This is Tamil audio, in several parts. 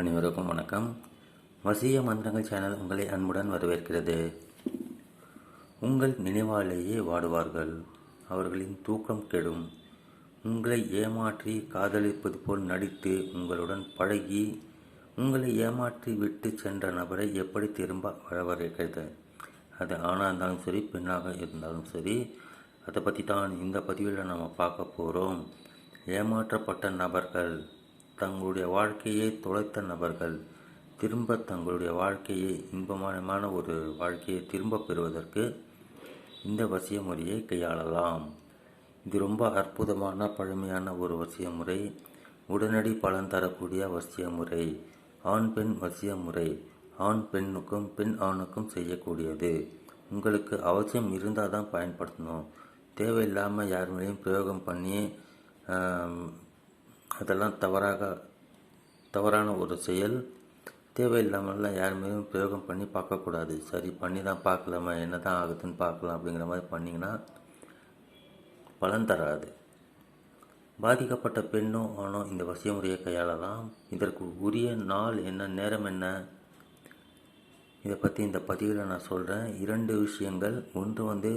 அனைவருக்கும் வணக்கம். வசிய மந்திரங்கள் சேனல் உங்களை அன்புடன் வரவேற்கிறது. உங்கள் நினைவாலேயே வாடுவார்கள். அவர்களின் தூக்கம் கெடும். உங்களை ஏமாற்றி காதலிப்பது போல் நடித்து உங்களுடன் பழகி உங்களை ஏமாற்றி விட்டு சென்ற நபரை எப்படி திரும்ப வரவழைக்கிறது அது ஆணாக இருந்தாலும் சரி பெண்ணாக இருந்தாலும் சரி அதை பற்றி தான் இந்த பதிவில் நம்ம பார்க்க போகிறோம் ஏமாற்றப்பட்ட நபர்கள். தங்களுடைய வாழ்க்கையை தொலைத்த நபர்கள் திரும்ப தங்களுடைய வாழ்க்கையை இன்பமான ஒரு வாழ்க்கையை திரும்ப பெறுவதற்கு இந்த வசிய முறையை கையாளலாம். இது ரொம்ப அற்புதமான பழமையான ஒரு வசிய முறை உடனடி பலன் தரக்கூடிய வசிய முறை ஆண் பெண் வசிய முறை ஆண் பெண்ணுக்கும் பெண் ஆணுக்கும் செய்யக்கூடியது. உங்களுக்கு அவசியம் இருந்தால் தான் பயன்படுத்தணும். தேவையில்லாமல் யார் மேலேயும் பிரயோகம் பண்ணி அதெல்லாம் தவறாக தவறான ஒரு செயல். தேவையில்லாமலாம் யாருமே பிரயோகம் பண்ணி பார்க்கக்கூடாது. சரி பண்ணி தான் பார்க்கலாமா? என்ன தான் ஆகுதுன்னு பார்க்கலாம் அப்படிங்கிற மாதிரி பண்ணிங்கன்னா பலன் தராது. பாதிக்கப்பட்ட பெண்ணும் ஆணோ இந்த வசிய முறையை கையாளலாம். இதற்கு உரிய நாள் என்ன நேரம் என்ன? இதை பற்றி இந்த பதிவில் நான் சொல்கிறேன் இரண்டு விஷயங்கள். ஒன்று வந்து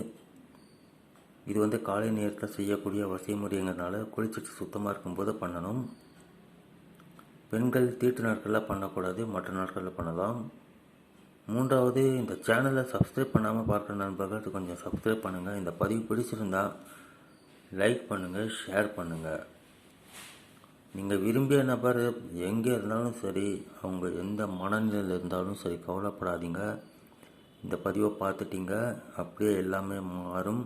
இது வந்து காலை நேரத்தில் செய்யக்கூடிய வசைமுறைங்கிறதுனால குளிச்சுட்டு சுத்தமாக இருக்கும்போது பண்ணணும். பெண்கள் தீட்டு நாட்களில் பண்ணக்கூடாது மற்ற நாட்களில் பண்ணலாம். மூன்றாவது இந்த சேனலை சப்ஸ்கிரைப் பண்ணாமல் பார்க்குற நண்பர்கள் கொஞ்சம் சப்ஸ்கிரைப் பண்ணுங்கள் இந்த பதிவு பிடிச்சிருந்தால் லைக் பண்ணுங்கள் ஷேர் பண்ணுங்கள் நீங்கள் விரும்பிய நபர் எங்கே இருந்தாலும் சரி அவங்க எந்த மனநிலையில் இருந்தாலும் சரி கவலைப்படாதீங்க. இந்த பதிவை பார்த்துட்டீங்க அப்படியே எல்லாமே மாறும்.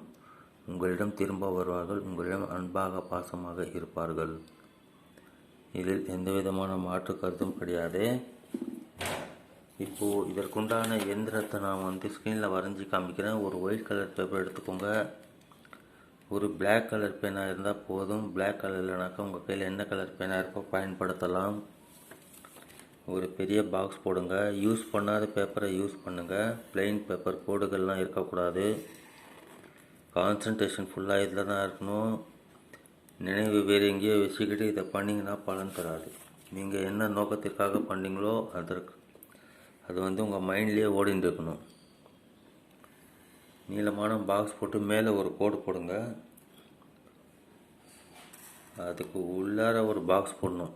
உங்களிடம் திரும்ப வருவார்கள் உங்களிடம் அன்பாக பாசமாக இருப்பார்கள். இதில் எந்த விதமான மாற்று கருத்தும் கிடையாது. இப்போது இதற்குண்டான இயந்திரத்தை நான் வந்து ஸ்க்ரீனில் வரைஞ்சி காமிக்கிறேன். ஒரு ஒயிட் கலர் பேப்பர் எடுத்துக்கோங்க. ஒரு பிளாக் கலர் பேனாக இருந்தால் போதும். பிளாக் கலர் இல்லைனாக்கா உங்கள் கையில் என்ன கலர் பேனாக இருக்கோ பயன்படுத்தலாம். ஒரு பெரிய பாக்ஸ் போடுங்க. யூஸ் பண்ணாத பேப்பரை யூஸ் பண்ணுங்கள் பிளெயின் பேப்பர் கோடுகள்லாம் இருக்கக்கூடாது. கான்சன்ட்ரேஷன் ஃபுல்லாக இதில் தான் இருக்கணும். நினைவு வேறு எங்கேயோ வச்சுக்கிட்டு இதை பண்ணிங்கன்னா பலன் தராது. நீங்கள் என்ன நோக்கத்திற்காக பண்ணீங்களோ அதற்கு அது வந்து உங்கள் மைண்ட்லேயே ஓடிந்துருக்கணும் நீளமான பாக்ஸ் போட்டு மேலே ஒரு கோடு போடுங்க. அதுக்கு உள்ளார ஒரு பாக்ஸ் போடணும்.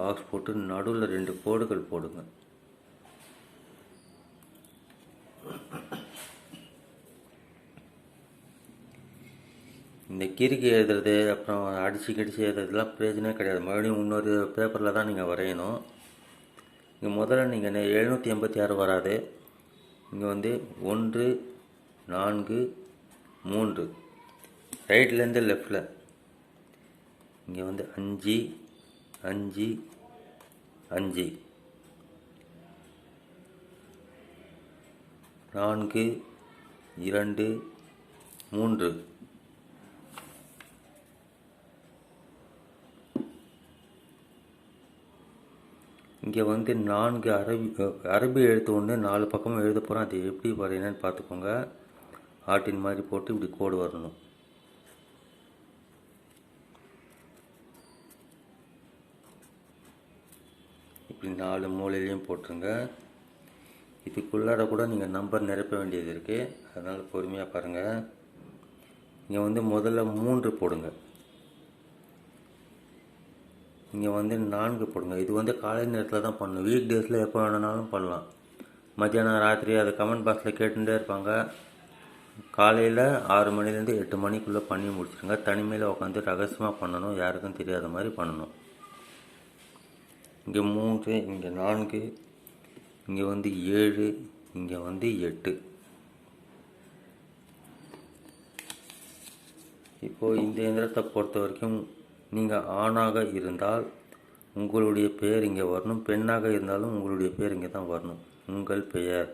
பாக்ஸ் போட்டு நடுவில் ரெண்டு கோடுகள் போடுங்க. இந்த கிறுக்கி எழுதுறது அப்புறம் அடித்து கிடிச்சு எழுதுறதுலாம் பிரயோஜனமே கிடையாது. மறுபடியும் இன்னொரு பேப்பரில் தான் நீங்கள் வரையணும். இங்கே முதல்ல நீங்கள் எழுநூற்றி எண்பத்தி ஆறு வராது. இங்கே வந்து ஒன்று நான்கு மூன்று. ரைட்லேருந்து லெஃப்டில் இங்கே வந்து அஞ்சு அஞ்சு அஞ்சு. நான்கு இரண்டு மூன்று. இங்கே வந்து நான்கு அரபி அரபி எழுத்து ஒன்று நாலு பக்கமும் எழுத போகிறோம் அது எப்படி வரையணும்னு பார்த்துக்கோங்க. ஆட்டின் மாதிரி போட்டு இப்படி கோடு வரணும். இப்படி நாலு மூலையிலையும் போட்டுருங்க. இதுக்குள்ளார கூட நீங்கள் நம்பர் நிரப்ப வேண்டியது இருக்குது அதனால் பொறுமையாக பாருங்கள் இங்கே வந்து முதல்ல மூன்று போடுங்க. இங்கே வந்து நான்கு போடுங்க. இது வந்து காலை நேரத்தில் தான் பண்ணணும். வீக் டேஸில் எப்போ வேணுனாலும் பண்ணலாம். மத்தியானம் ராத்திரி அதை கமெண்ட் பாக்ஸில் கேட்டுகிட்டே இருப்பாங்க. காலையில் ஆறு மணிலேருந்து எட்டு மணிக்குள்ளே பண்ணி முடிச்சிருங்க. தனிமையில் உட்காந்து ரகசியமாக பண்ணணும். யாருக்கும் தெரியாத மாதிரி பண்ணணும். இங்கே மூன்று இங்கே நான்கு இங்கே வந்து ஏழு இங்கே வந்து எட்டு. இப்போது இந்த இயந்திரத்தை பொறுத்த வரைக்கும் நீங்கள் ஆணாக இருந்தால் உங்களுடைய பெயர் இங்கே வரணும். பெண்ணாக இருந்தாலும் உங்களுடைய பெயர் இங்கே தான் வரணும். உங்கள் பெயர்.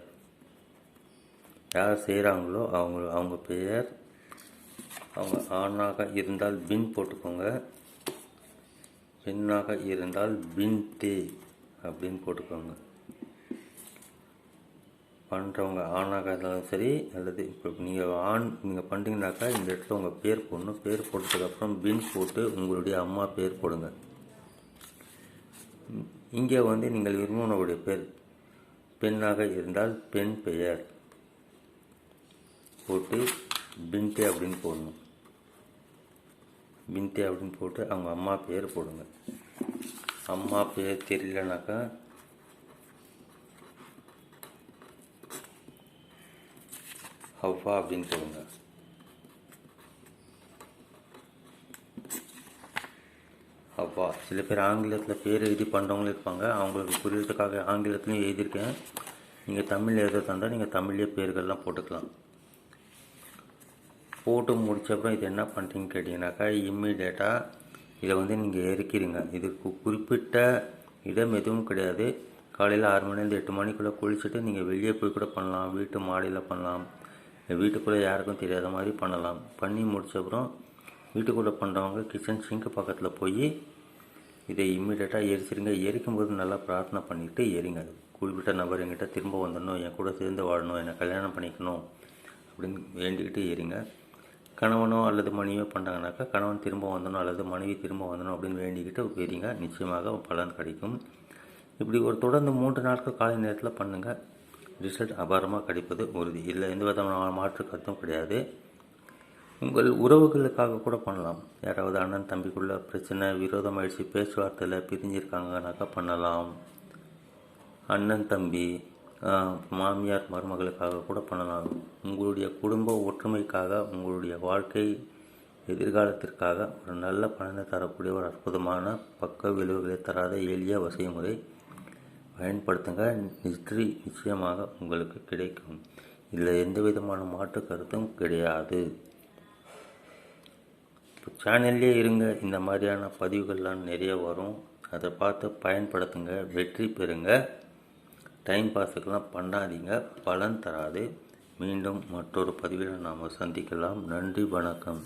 யார் செய்கிறாங்களோ அவங்க அவங்க பெயர். அவங்க ஆணாக இருந்தால் பின் போட்டுக்கோங்க. பெண்ணாக இருந்தால் பின் தே அப்படின்னு போட்டுக்கோங்க. பண்ணுறவங்க ஆணாக இருந்தாலும் சரி அல்லது இப்போ நீங்கள் ஆண் நீங்கள் பண்ணுறீங்கனாக்கா இந்த இடத்துல உங்கள் பேர் போடணும். பேர் போட்டதுக்கப்புறம் பின் போட்டு உங்களுடைய அம்மா பேர் போடுங்க. இங்கே வந்து நீங்கள் விரும்பினவுடைய பேர் பெண்ணாக இருந்தால் பெண் பெயர் போட்டு பின்டே அப்படின்னு போடணும். பின்டே அப்படின்னு போட்டு அவங்க அம்மா பேர் போடுங்க. அம்மா பேர் தெரியலனாக்கா ஹவ்வா அப்படின்னு போடுங்க ஹவ்வா சில பேர் ஆங்கிலத்தில் பேர் எழுதி பண்ணுறவங்களும் இருப்பாங்க. அவங்களுக்கு புரியறதுக்காக ஆங்கிலத்துலேயும் எழுதியிருக்கேன். நீங்கள் தமிழ் எழுத தந்தால் நீங்கள் தமிழ்லேயே பேர்கள்லாம் போட்டுக்கலாம். போட்டு முடித்த அப்புறம் இது என்ன பண்ணுறீங்கன்னு கேட்டிங்கனாக்கா இம்மிடியேட்டாக இதை வந்து நீங்கள் இறக்கிறீங்க இதுக்கு குறிப்பிட்ட இடம் எதுவும் கிடையாது. காலையில் ஆறு மணிலேருந்து எட்டு மணிக்குள்ளே குளிச்சுட்டு நீங்கள் வெளியே போய் கூட பண்ணலாம். வீட்டு மாடியில் பண்ணலாம். வீட்டுக்குள்ளே யாருக்கும் தெரியாத மாதிரி பண்ணலாம். பண்ணி முடிச்ச அப்புறம் வீட்டுக்குள்ளே பண்ணுறவங்க கிச்சன் சிங்க்கு பக்கத்தில் போய் இதை இம்மிடியட்டாக எரிச்சிருங்க. எரிக்கும்போது நல்லா பிரார்த்தனை பண்ணிவிட்டு எரிங்க. குறிப்பிட்ட நபர் என்கிட்ட திரும்ப வந்துடணும் என் கூட சேர்ந்து வாழணும் என்னை கல்யாணம் பண்ணிக்கணும் அப்படின்னு வேண்டிக்கிட்டு எரிங்க. கணவனோ அல்லது மனைவியோ பண்ணுறாங்கனாக்கா கணவன் திரும்ப வந்தணும் அல்லது மனைவி திரும்ப வந்தணும் அப்படின்னு வேண்டிக்கிட்டு எரிங்க. நிச்சயமாக பலன் கிடைக்கும். இப்படி ஒரு தொடர்ந்து மூன்று நாட்கள் காலை நேரத்தில் பண்ணுங்கள் ரிசல்ட் அபாரமாக கிடைப்பது உறுதி. இல்லை எந்த விதமான மாற்று கருத்தும் கிடையாது. உங்கள் உறவுகளுக்காக கூட பண்ணலாம். யாராவது அண்ணன் தம்பிக்குள்ள பிரச்சனை விரோதமாயிடுச்சு பேச்சுவார்த்தையில் பிரிஞ்சிருக்காங்கனாக்கா பண்ணலாம். அண்ணன் தம்பி மாமியார் மருமகளுக்காக கூட பண்ணலாம். உங்களுடைய குடும்ப ஒற்றுமைக்காக உங்களுடைய வாழ்க்கை எதிர்காலத்திற்காக ஒரு நல்ல பலனை தரக்கூடிய ஒரு அற்புதமான பக்க விளைவுகளை தராத எளிய வசதி முறை பயன்படுத்துங்க. வெற்றி நிச்சயமாக உங்களுக்கு கிடைக்கும். இதில் எந்த விதமான மாற்று கருத்தும் கிடையாது. இப்போ சேனல்லே இருங்க. இந்த மாதிரியான பதிவுகள்லாம் நிறைய வரும். அதை பார்த்து பயன்படுத்துங்க. வெற்றி பெறுங்க. டைம் பாஸுக்கெல்லாம் பண்ணாதீங்க. பலன் தராது. மீண்டும் மற்றொரு பதிவில் நாம் சந்திக்கலாம். நன்றி வணக்கம்.